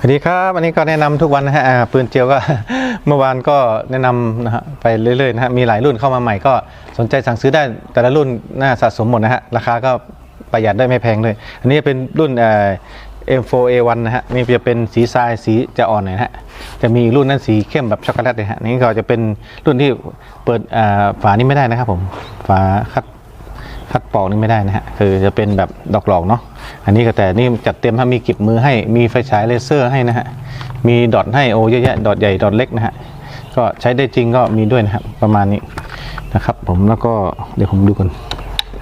สวัสดีครับอันนี้ก็แนะนำทุกวันนะฮะปืนเจียวก็เมื่อวานก็แนะนำนะฮะไปเรื่อยๆนะฮะมีหลายรุ่นเข้ามาใหม่ก็สนใจสั่งซื้อได้แต่ละรุ่นน่าสะสมหมดนะฮะราคาก็ประหยัดได้ไม่แพงเลย อันนี้เป็นรุ่นเอ่อ M4A1 นะฮะนี่จะเป็นสีทรายสีจะอ่อนหน่อยนะฮะจะมีอีกรุ่นนั้นสีเข้มแบบช็อกโกแลตเลยฮะนี่ก็จะเป็นรุ่นที่เปิดฝานี้ไม่ได้นะครับผมฝาคัด คัดปอกนี่ไม่ได้นะฮะคือจะเป็นแบบดอกหลอกเนาะอันนี้ก็แต่นี่จัดเต็มถ้ามีกิบมือให้มีไฟฉายเลเซอร์ให้นะฮะมีดอทให้โอเยอะแยะดอทใหญ่ดอทเล็กนะฮะก็ใช้ได้จริงก็มีด้วยนะครับประมาณนี้นะครับ ผมแล้วก็เดี๋ยวผมดูก่อน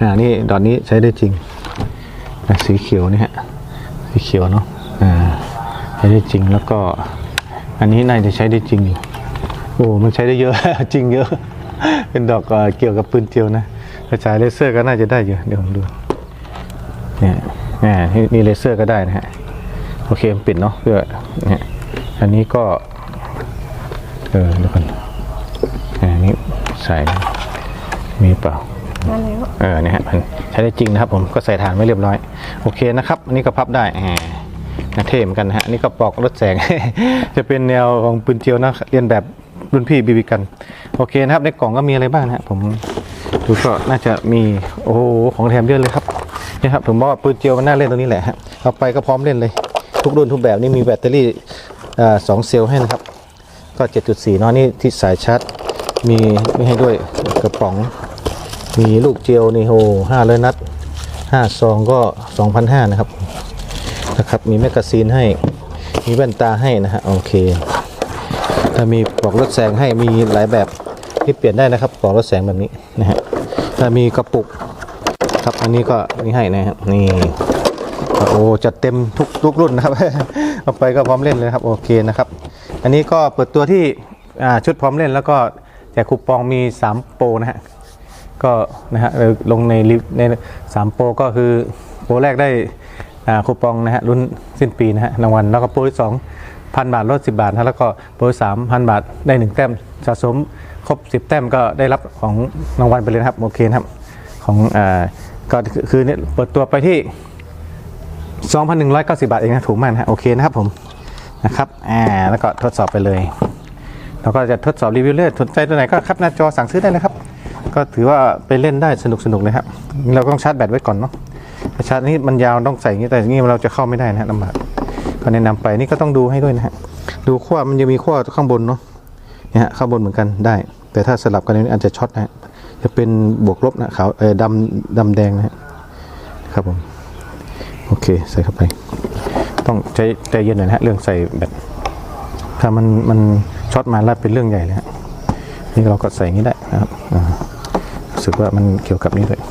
อ่านี่ดอทนี้ใช้ได้จริงสีเขียวนี่ฮะสีเขียวเนาะอ่าใช้ได้จริงแล้วก็ อันนี้น่าจะใช้ได้จริงอยู่โอ้มันใช้ได้เยอะจริงเยอะ เป็นดอกเอ่อเกี่ยวกับปืนเจียวนะ กระจายเลเซอร์ก็น่าจะได้เยอะเดี๋ยวผมดูเนี่ยแหมนี่นี่เลเซอร์ก็ได้นะฮะโอเคมันปิดเนาะเพื่อเนี่ยอันนี้ก็เออเดี๋ยวก่อนอันนี้ใส่นะมีเปล่ามาแล้วเออเนี่ยฮะมันใช้ได้จริงนะครับผมก็ใส่ฐานไว้เรียบร้อย โอเคนะครับอันนี้ก็พับได้แหมนะเท่เหมือนกันนะฮะอันนี่ก็ปลอกรถแสง จะเป็นแนวของปืนเจียวนะเรียนแบบรุ่นพี่บีบีกัน โอเคนะครับในกล่องก็มีอะไรบ้างนะฮะผม ดูก็น่าจะมีโอ้โหของแถมเยอะเลยครับนี่ครับผมบอกว่าปืนเจียวมันน่าเล่นตรงนี้แหละฮะเอาไปก็พร้อมเล่นเลย ทุกรุ่นทุกแบบนี่มีแบตเตอรี่สองเซลล์ให้นะครับ ก็ 7.4เนาะนี่ที่สายชาร์จมีมีให้ด้วยกระป๋อง มีลูกเจียวนี่โหห้าเลยนัดห้าซองก็สองพันห้านะครับนะครับ มีแมกกาซีนให้มีแว่นตาให้นะฮะโอเคถ้ามีปลอกรถแสงให้มีหลายแบบที่เปลี่ยนได้นะครับปลอกรถแสงแบบนี้นะฮะ ถ้ามีกระปุกครับอันนี้ก็นี่ให้นะฮะนี่โอ้จัดเต็มทุกทุกรุ่นนะครับเอาไปก็พร้อมเล่นเลยครับโอเคนะครับ อันนี้ก็เปิดตัวที่ชุดพร้อมเล่นแล้วก็แจกคูปองมี 3 โปรนะฮะก็นะฮะลงในลิฟต์ในสามโปรก็คือโปรแรกได้คูปองนะฮะรุ่นสิ้นปีนะฮะรางวัลแล้วก็โปรที่สองพันบาทลดสิบาทนะแล้วก็โปรที่สามพันบาทได้หนึ่งแต้มสะสม ครบสิบแต้มก็ได้รับของรางวัลไปเลยนะครับโอเคนะครับของอ่าก็คือเนี่ยเปิดตัวไปที่ 2,190 บาทเองนะถูกมากนะโอเคนะครับผมนะครับอ่าแล้วก็ทดสอบไปเลยเราก็จะทดสอบรีวิวเรื่อยสนใจตัวไหนก็ครับหน้าจอสั่งซื้อได้เลยครับ ก็ถือว่าไปเล่นได้สนุกสนุกเลยครับ เราต้องชาร์จแบตไว้ก่อนเนาะชาร์จนี้มันยาวต้องใส่อย่างนี้แต่อย่างนี้เราจะเข้าไม่ได้นะฮะลำบากก็แนะนำไปนี่ก็ต้องดูให้ด้วยนะฮะดูขั้วมันจะมีขั้วข้างบนเนาะเนี่ยฮะข้างบนเหมือนกันได้ แต่ถ้าสลับกันนี้อาจจะช็อตนะฮะจะเป็นบวกลบนะขาวเออดำดำแดงนะครับผม โอเคใส่เข้าไป ต้องใจใจเย็นหน่อยนะฮะเรื่องใส่แบตถ้ามันมันช็อตมาแล้วเป็นเรื่องใหญ่เลยฮะนี่เราก็ใส่งนี้ได้นะครับอ่ารู้สึกว่ามันเกี่ยวกับนี้ด้วย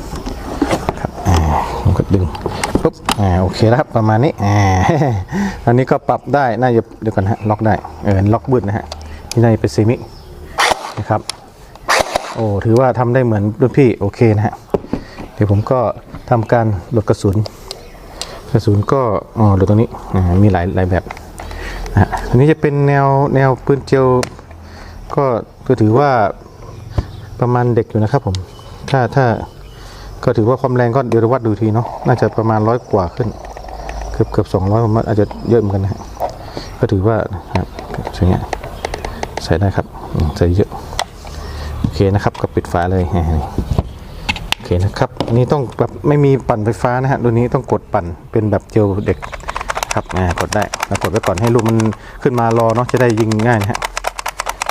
ครับอ่าผมก็ดึงปุ๊บอ่าโอเคแล้วครับประมาณนี้อ่าอันนี้ก็ปรับได้น่าจะเดี๋ยวก่อนฮะล็อกได้เออล็อกบึ้ดนะฮะนี่น่าจะเป็นซีมินะครับ โอ้ถือว่าทำได้เหมือนรุ่นพี่โอเคนะฮะเดี๋ยวผมก็ทำการหลดกระสุน กระสุนก็อ๋อหลดตรงนี้มีหลายหลายแบบนะฮะอันนี้จะเป็นแนวแนวปืนเจลก็ก็ถือว่าประมาณเด็กอยู่นะครับผมถ้าถ้าก็ถือว่าความแรงก็เดี๋ยวเราวัดดูทีเนาะน่าจะประมาณร้อยกว่าขึ้น เกือบเกือบสองร้อยผมว่าอาจจะเยอะเหมือนกันนะฮะก็ถือว่าครับอย่างเงี้ยใส่ได้ครับใส่เยอะ เคนะครับก็ปิดฝาเลยโอเคนะครับอันนี้ต้องแบบไม่มีปั่นไฟฟ้านะฮะตัวนี้ต้องกดปั่นเป็นแบบเจลเด็กครับอ่ากดได้แล้วกดไว้ก่อนให้ลูกมันขึ้นมารอเนาะจะได้ยิงง่ายนะฮะ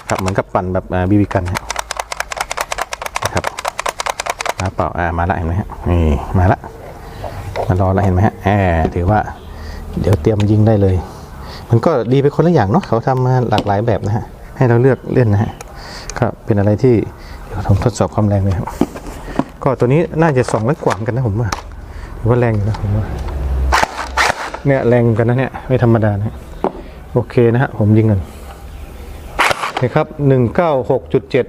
ครับเหมือนกับปั่นแบบบีบีกันฮะนะครับมาเปล่าอ่ามาละเห็นไหมฮะนี่มาละมารอละเห็นไหมฮะแอบถือว่าเดี๋ยวเตรียมยิงได้เลย มันก็ดีไปคนละอย่างเนาะเขาทำมาหลากหลายแบบนะฮะให้เราเลือกเล่นนะฮะ ก็เป็นอะไรที่เดี๋ยวผมทดสอบความแรงเลยครับ ก็ตัวนี้น่าจะสองร้อยกว่าเหมือนกันนะผมว่าถือว่าแรงอยู่นะผมว่าเนี่ยแรงกันนะเนี่ยไม่ธรรมดานะฮะโอเคนะฮะผมยิงกันนี่ครับหนึ่งเก้าหกจุดเจ็ด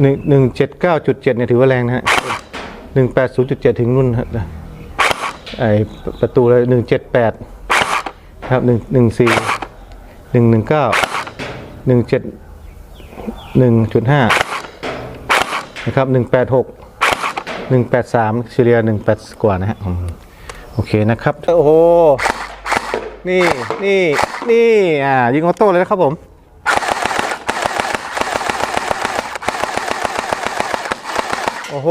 หนึ่งหนึ่งเจ็ดเก้าจุดเจ็ดเนี่ยถือว่าแรงนะฮะหนึ่งแปดศูนย์จุดเจ็ดถึงนู่นฮะไอประตูเลยหนึ่งเจ็ดแปดครับหนึ่งหนึ่งสี่หนึ่งหนึ่งเก้าหนึ่งเจ็ด หนึ่งจุดห้านะครับหนึ่งแปดหกหนึ่งแปดสามเฉลี่ยหนึ่งแปดกว่านะฮะโอเคนะครับ โอ้โห นี่นี่นี่อ่ายิงออโต้เลยนะครับผมโอ้โห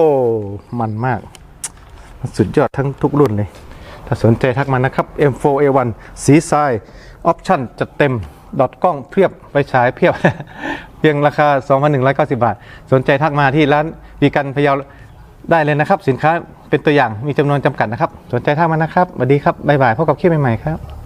มันมาก สุดยอดทั้งทุกรุ่นเลย ถ้าสนใจทักมานะครับ M4A1 สีทราย ออปชั่นจัดเต็ม ดอทกล้องเพียบไปฉายเพียบ เพียงราคา 2,190 บาท สนใจทักมาที่ร้านวีกันพะเยาได้เลยนะครับ สินค้าเป็นตัวอย่างมีจำนวนจำกัดนะครับ สนใจทักมานะครับสวัสดีครับบ๊ายบายพบกับคลิปใหม่ๆครับ